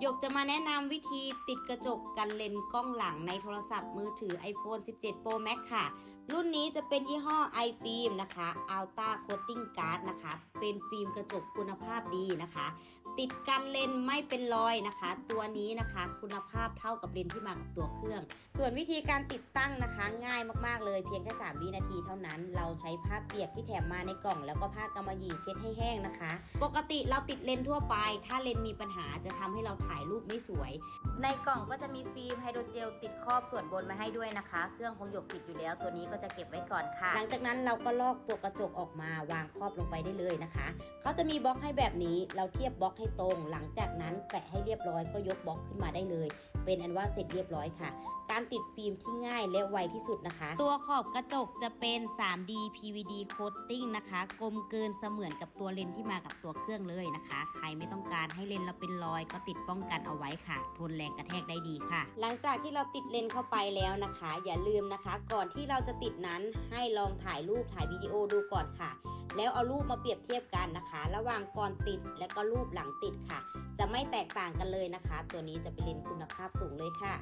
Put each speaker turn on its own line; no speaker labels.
หยกจะมาแนะนำวิธีติดกระจกกันเลนกล้องหลังในโทรศัพท์มือถือ iPhone 17 Pro Max ค่ะ รุ่นนี้จะเป็นยี่ห้อ iFilm นะคะ Ultra Coating Guard นะคะ เป็นฟิล์มกระจกคุณภาพดีนะคะ ติดกันเลนไม่เป็นรอยนะคะ ตัวนี้นะคะคุณภาพเท่ากับเลนที่มากับตัวเครื่อง ส่วนวิธีการติดตั้งนะคะ ง่ายมากๆเลยเพียงแค่ 3 วินาทีเท่านั้น เราใช้ผ้าเปียกที่แถมมาในกล่อง แล้วก็ผ้ากำมะหยี่เช็ดให้แห้งนะคะ ปกติเราติดเลนทั่วไป ถ้าเลนมีปัญหาจะทำให้เราถ่ายรูปไม่สวย ในกล่องก็จะมีฟิล์มไฮโดรเจลติดครอบส่วนบนมาให้ด้วยนะคะ เครื่องของหยกติดอยู่แล้วตัวนี้ก็จะเก็บไว้ก่อนค่ะ หลังจากนั้นเราก็ลอกตัวกระจกออกมาวางครอบลงไปได้เลยนะคะเขาจะมีบล็อกให้แบบนี้เราเทียบบล็อกให้ตรง หลังจากนั้นแปะให้เรียบร้อยก็ยกบล็อกขึ้นมาได้เลย เป็นอันว่าเสร็จเรียบร้อยค่ะการติดฟิล์มที่ง่ายและไวที่สุดนะคะ ตัวขอบกระจกจะเป็น 3D PVD coating นะคะ กลมเกินเสมือนกับตัวเลนส์ที่มากับตัวเครื่องเลยนะคะ ใครไม่ต้องการให้เลนส์เราเป็นรอยก็ติดป้องกันเอาไว้ค่ะ ทนแรงกระแทกได้ดีค่ะ หลังจากที่เราติดเลนเข้าไปแล้วนะคะ อย่าลืมนะคะ ก่อนที่เราจะติดนั้นให้ลองถ่ายรูปถ่ายวิดีโอดูก่อนค่ะ แล้วเอารูปมาเปรียบเทียบกันนะคะ ระหว่างก่อนติดและก็รูปหลังติดค่ะ จะไม่แตกต่างกันเลยนะคะ ตัวนี้จะเป็นเลนคุณภาพสูงเลยค่ะ